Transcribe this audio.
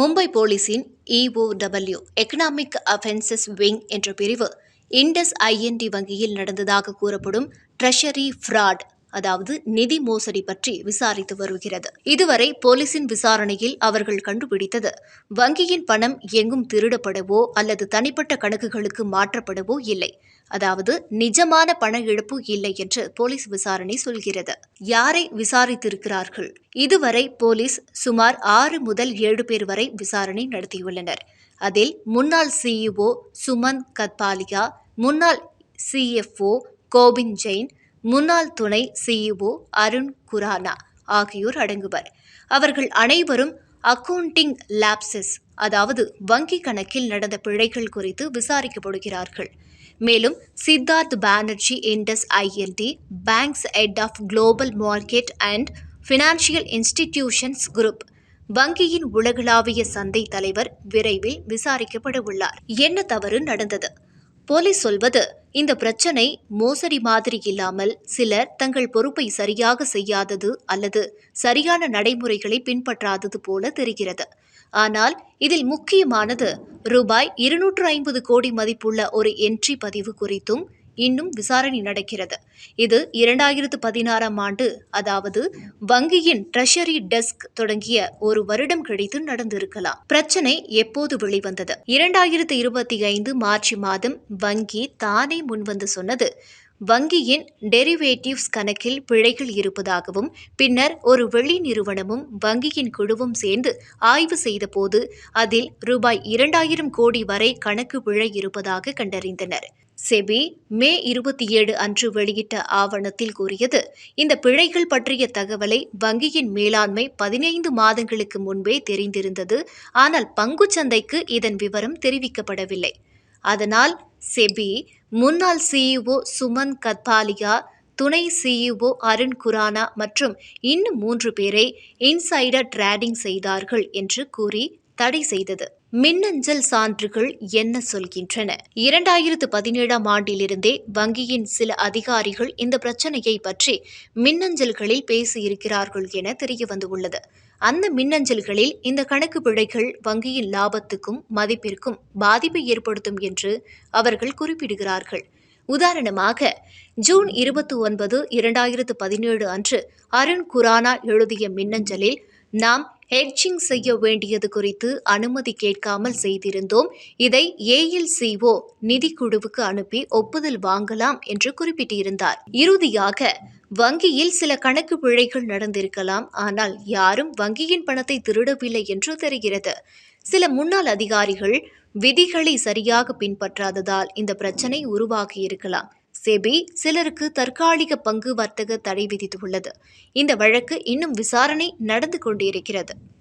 மும்பை போலீஸின் EOW economic offences wing என்ற பிரிவு இண்டஸ் ஐஎன்டி வங்கியில் நடந்ததாக கூறப்படும் ட்ரெஷரி ஃப்ராட் அதாவது நிதி மோசடி பற்றி விசாரித்து வருகிறது. இதுவரை போலீசின் விசாரணையில் அவர்கள் கண்டுபிடித்தது வங்கியின் பணம் எங்கும் திருடப்படவோ அல்லது தனிப்பட்ட கணக்குகளுக்கு மாற்றப்படவோ இல்லை. அதாவது நிஜமான பண இழப்பு இல்லை என்று போலீஸ் விசாரணை சொல்கிறது. யாரை விசாரித்திருக்கிறார்கள்? இதுவரை போலீஸ் சுமார் ஆறு முதல் ஏழு பேர் வரை விசாரணை நடத்தியுள்ளனர். அதில் முன்னாள் சிஇஓ சுமந்த் கத்பாலியா முன்னாள் சிஎஃப்ஓ கோபிந்த் ஜெயின் முன்னாள் துணை சிஇஓ அருண் குரானா ஆகியோர் அடங்குவர். அவர்கள் அனைவரும் அக்கவுண்டிங் லாப்சஸ் அதாவது வங்கி கணக்கில் நடந்த பிழைகள் குறித்து விசாரிக்கப்படுகிறார்கள். மேலும் Siddharth Banerjee IndusInd bank's head of global market and financial institutions group வங்கியின் உலகளாவிய சந்தை தலைவர் விரைவில் விசாரிக்கப்பட உள்ளார் என்ன தவறு நடந்தது? போலீஸ் சொல்வது இந்த பிரச்சனை மோசடி மாதிரி இல்லாமல் சிலர் தங்கள் பொறுப்பை சரியாக செய்யாதது அல்லது சரியான நடைமுறைகளை பின்பற்றாதது போல தெரிகிறது. ஆனால் இதில் முக்கியமானது ரூபாய் இருநூற்று ஐம்பது கோடி மதிப்புள்ள ஒரு என்ட்ரி பதிவு குறித்தும் இன்னும் விசாரணை நடக்கிறது. இது இரண்டாயிரத்து பதினாறாம் ஆண்டு அதாவது வங்கியின் ட்ரெஷரி டெஸ்க் தொடங்கிய ஒரு வருடம் கழித்து நடந்திருக்கலாம். பிரச்சனை எப்போது வெளிவந்தது? இரண்டாயிரத்து இருபத்தி ஐந்து மார்ச் மாதம் வங்கி தானே முன்வந்து சொன்னது வங்கியின் டெரிவேட்டிவ்ஸ் கணக்கில் பிழைகள் இருப்பதாகவும் பின்னர் ஒரு வெளி நிறுவனமும் வங்கியின் குழுவும் சேர்ந்து ஆய்வு செய்தபோது அதில் ரூபாய் இரண்டாயிரம் கோடி வரை கணக்கு பிழை இருப்பதாக கண்டறிந்தனர். செபி மே இருபத்தி ஏழு அன்று வெளியிட்ட ஆவணத்தில் கூறியது இந்த பிழைகள் பற்றிய தகவலை வங்கியின் மேலாண்மை பதினைந்து மாதங்களுக்கு முன்பே தெரிந்திருந்தது ஆனால் பங்குச்சந்தைக்கு இதன் விவரம் தெரிவிக்கப்படவில்லை. அதனால் செபி முன்னாள் சிஇஓ சுமன் கத்பாலியா துணை சிஇஓ அருண் குரானா மற்றும் இன்னும் மூன்று பேரை இன்சைடர் ட்ரேடிங் செய்தார்கள் என்று கூறி தடை செய்தது. மின்னஞ்சல் சான்றுகள் என்ன சொல்கின்றன? இரண்டாயிரத்து பதினேழாம் ஆண்டிலிருந்தே வங்கியின் சில அதிகாரிகள் இந்த பிரச்சனையை பற்றி மின்னஞ்சல்களில் பேசியிருக்கிறார்கள் என தெரிய வந்துள்ளது அந்த மின்னஞ்சல்களில் இந்த கணக்கு பிழைகள் வங்கியின் லாபத்துக்கும் மதிப்பிற்கும் பாதிப்பை ஏற்படுத்தும் என்று அவர்கள் குறிப்பிடுகிறார்கள். உதாரணமாக ஜூன் இருபத்தி ஒன்பது இரண்டாயிரத்து பதினேழு அன்று அருண் குரானா எழுதிய மின்னஞ்சலில் நாம் ஹெட்ஜிங் செய்ய வேண்டியது குறித்து அனுமதி கேட்காமல் செய்திருந்தோம். இதை ஏஎல்சிஓ நிதிக்குழுவுக்கு அனுப்பி ஒப்புதல் வாங்கலாம் என்று குறிப்பிட்டிருந்தார். இறுதியாக வங்கியில் சில கணக்கு பிழைகள் நடந்திருக்கலாம். ஆனால் யாரும் வங்கியின் பணத்தை திருடவில்லை என்று தெரிகிறது. சில முன்னாள் அதிகாரிகள் விதிகளை சரியாக பின்பற்றாததால் இந்த பிரச்சனை உருவாகியிருக்கலாம். செபி சிலருக்கு தற்காலிக பங்கு வர்த்தக தடை விதித்துள்ளது. இந்த வழக்கு இன்னும் விசாரணை நடந்து கொண்டிருக்கிறது.